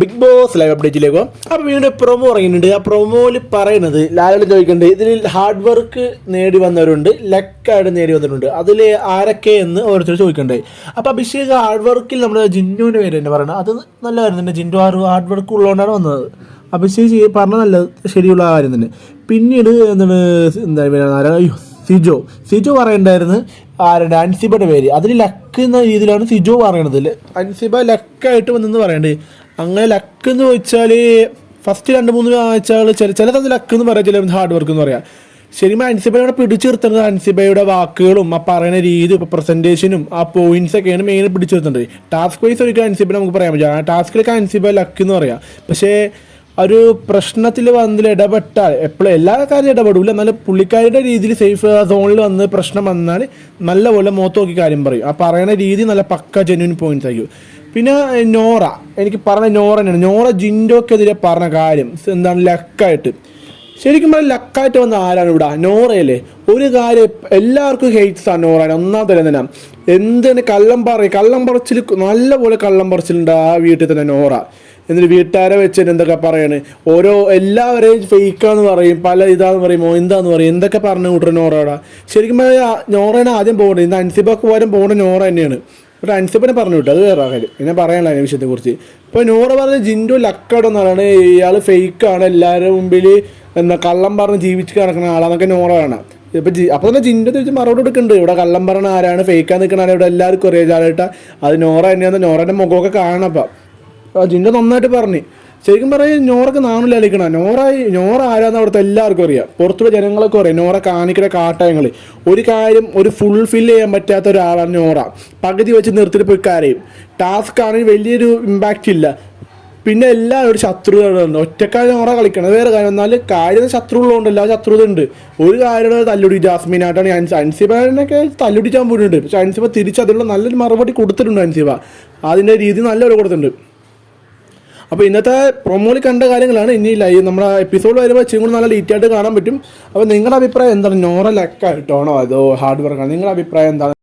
Big boss live അപ്ഡേറ്റിലേക്ക് അപ്പോൾ വീണ്ടും promo ഇറങ്ങിയിട്ടുണ്ട്. ആ പ്രൊമോയിൽ പറയുന്നത് ലാലോട് ചോദിക്കുന്നുണ്ട് ഇതിൽ ഹാർഡ് വർക്ക് നേടി വന്നവരുണ്ട് ലക്കായിട്ട് നേടി വന്നിട്ടുണ്ട്. അതിൽ ആരൊക്കെ എന്ന് ഓരോരുത്തർ ചോദിക്കണ്ടേ. അപ്പോൾ അഭിഷേക് ഹാർഡ് വർക്കിൽ നമ്മുടെ ജിന്നുവിന്റെ പേര് തന്നെ പറയണം അത് നല്ല കാര്യം തന്നെ. ജിൻഡു ഹാർഡ് വർക്ക് ഉള്ളതുകൊണ്ടാണ് വന്നത്. അഭിഷേക് പറഞ്ഞ നല്ല ശരിയുള്ള കാര്യം തന്നെ. പിന്നീട് എന്താണ് എന്താ അയ്യോ സിജോ. സിജോ പറയണ്ടായിരുന്നു. ആരുടെ? അൻസിബയുടെ പേര്. അതിൽ ലക്ക് എന്ന രീതിയിലാണ് സിജോ പറയണത്. അൻസിബ ലക്കായിട്ട് വന്നെന്ന് പറയണ്ടേ. അങ്ങനെ ലക്ക് എന്ന് വെച്ചാൽ ഫസ്റ്റ് രണ്ട് മൂന്ന് ആഴ്ചകൾ ചില ചില തന്നെ ലക്ക് എന്ന് പറയാം ചില ഹാർഡ് വർക്ക് എന്ന് പറയാം. ശരിക്കും അൻസിബയോടെ പിടിച്ചു നിർത്തുന്നത് അൻസിബയുടെ വാക്കുകളും ആ പറയുന്ന രീതി ഇപ്പോൾ പ്രസന്റേഷനും ആ പോയിന്റ്സ് ഒക്കെയാണ് മെയിൻ പിടിച്ചു നിർത്തുന്നത് ടാസ്ക് വൈസ് ഒരിക്കലും അൻസിബ നമുക്ക് പറയാൻ പറ്റില്ല. ടാസ്കിലൊക്കെ അൻസിബ ലക്ക് എന്ന് പറയാം. പക്ഷേ ഒരു പ്രശ്നത്തിൽ വന്നിൽ ഇടപെട്ടാൽ എപ്പോഴും എല്ലാ കാര്യം ഇടപെടില്ല എന്നാലും പുള്ളിക്കാരുടെ രീതിയിൽ സേഫ് സോണിൽ വന്ന് പ്രശ്നം വന്നാൽ നല്ലപോലെ മുഖത്ത് നോക്കി കാര്യം പറയും. ആ പറയുന്ന രീതി നല്ല പക്ക ജെന്യൂൻ പോയിന്റ്സ് ആയിരിക്കും. പിന്നെ നോറ. എനിക്ക് പറഞ്ഞ നോറ തന്നെയാണ്. നോറ ജിൻഡോക്കെതിരെ പറഞ്ഞ കാര്യം. എന്താണ് ലക്കായിട്ട്. ശരിക്കും പറഞ്ഞാൽ ലക്കായിട്ട് വന്ന ആരാണ് ഇവിടെ? നോറയല്ലേ. ഒരു കാര്യം എല്ലാവർക്കും ഹെയ്റ്റ്സ് ആണ് നോറാണ് ഒന്നാം തരം തന്നെ എന്തിന് കള്ളം പറ കള്ളം പറച്ചിൽ നല്ലപോലെ കള്ളം പറച്ചിലുണ്ട് ആ വീട്ടിൽ തന്നെ നോറ. എന്നിട്ട് വീട്ടുകാരെ വെച്ചിട്ട് എന്തൊക്കെ പറയാണ്? ഓരോ എല്ലാവരെയും ഫേക്കാന്ന് പറയും പല ഇതാന്ന് പറയും "ഓ, എന്താന്ന് പറയും എന്തൊക്കെ പറഞ്ഞു കൂട്ടുന്ന നോറയുടെ ശരിക്കും പറഞ്ഞാൽ നോറയാണ് ആദ്യം പോകേണ്ടത് ഇന്ന് അൻസിബക്ക് പോലും പോകേണ്ട നോറ തന്നെയാണ്. ഒരു അൻസപ്പിനെ പറഞ്ഞു വിട്ടു. അത് വേറെ കാര്യം. പിന്നെ പറയാനുള്ള അതിനെ വിഷയത്തെ കുറിച്ച് ഇപ്പൊ നോറ പറഞ്ഞ ജിൻഡു ലക്കട എന്നാണ് ഇയാൾ ഫേക്കാണ് എല്ലാവരുടെ മുമ്പിൽ എന്താ കള്ളം പറഞ്ഞ് ജീവിച്ച് കിടക്കുന്ന ആളാന്നൊക്കെ നോറ കാണാം ഇപ്പൊ ജി അപ്പൊ തന്നെ ജിൻഡു തിരിച്ച് മറുപടി കൊടുക്കുന്നുണ്ട്. ഇവിടെ കള്ളം പറഞ്ഞ ആരാണ്? ഫേക്കാൻ നിൽക്കുന്ന ആരാണ് ഇവിടെ എല്ലാവർക്കും അറിയാം. ചാലേട്ടാ അത് നോറ തന്നെയാണ് നോറേന്റെ മുഖമൊക്കെ കാണപ്പം ആ ജിൻഡു നന്നായിട്ട് പറഞ്ഞു. ശരിക്കും പറയാൻ നോറക്ക് നാണില്ല കളിക്കണ നോറ നോറ ആരാന്ന് അവിടുത്തെ എല്ലാവർക്കും അറിയാം. പുറത്തുള്ള ജനങ്ങളൊക്കെ അറിയാം നോറ കാണിക്കുന്ന കാട്ടയങ്ങൾ ഒരു കാര്യം ഒരു ഫുൾഫിൽ ചെയ്യാൻ പറ്റാത്ത ഒരാളാണ് നോറ. പകുതി വെച്ച് നിർത്തിയിട്ട് പോയി കരയും. ടാസ്ക് ആണെങ്കിൽ വലിയൊരു ഇമ്പാക്റ്റ് ഇല്ല. പിന്നെ എല്ലാവരും ഒരു ശത്രുതകളുണ്ട് ഒറ്റക്കാരി നോറ കളിക്കണം വേറെ കാര്യം എന്നാൽ കാര്യം ശത്രുള്ളതുകൊണ്ട് എല്ലാ ശത്രുത ഉണ്ട്. ഒരു കാര്യം തല്ലുടി ജാസ്മിനായിട്ടാണ് അൻസി അൻസിബാനൊക്കെ തല്ലുടിക്കാൻ പോയിട്ടുണ്ട്. പക്ഷെ അൻസിബ തിരിച്ച് അതിനുള്ള നല്ലൊരു മറുപടി കൊടുത്തിട്ടുണ്ട് അൻസിബ. അതിന്റെ രീതി നല്ലൊരു കൊടുത്തിട്ടുണ്ട്. അപ്പോൾ ഇന്നത്തെ പ്രൊമോയിൽ കണ്ട കാര്യങ്ങളാണ് ഇനി ലൈവ് നമ്മുടെ എപ്പിസോഡ് വരുമ്പോൾ ഇച്ചിരി കൂടി നല്ല ഡീറ്റെയിൽ ആയിട്ട് കാണാൻ പറ്റും. അപ്പോൾ നിങ്ങളുടെ അഭിപ്രായം എന്താണ്? നോറൽ ലക്കായിട്ടാണോ അതോ ഹാർഡ് വർക്കാണോ നിങ്ങളുടെ അഭിപ്രായം എന്താണ്?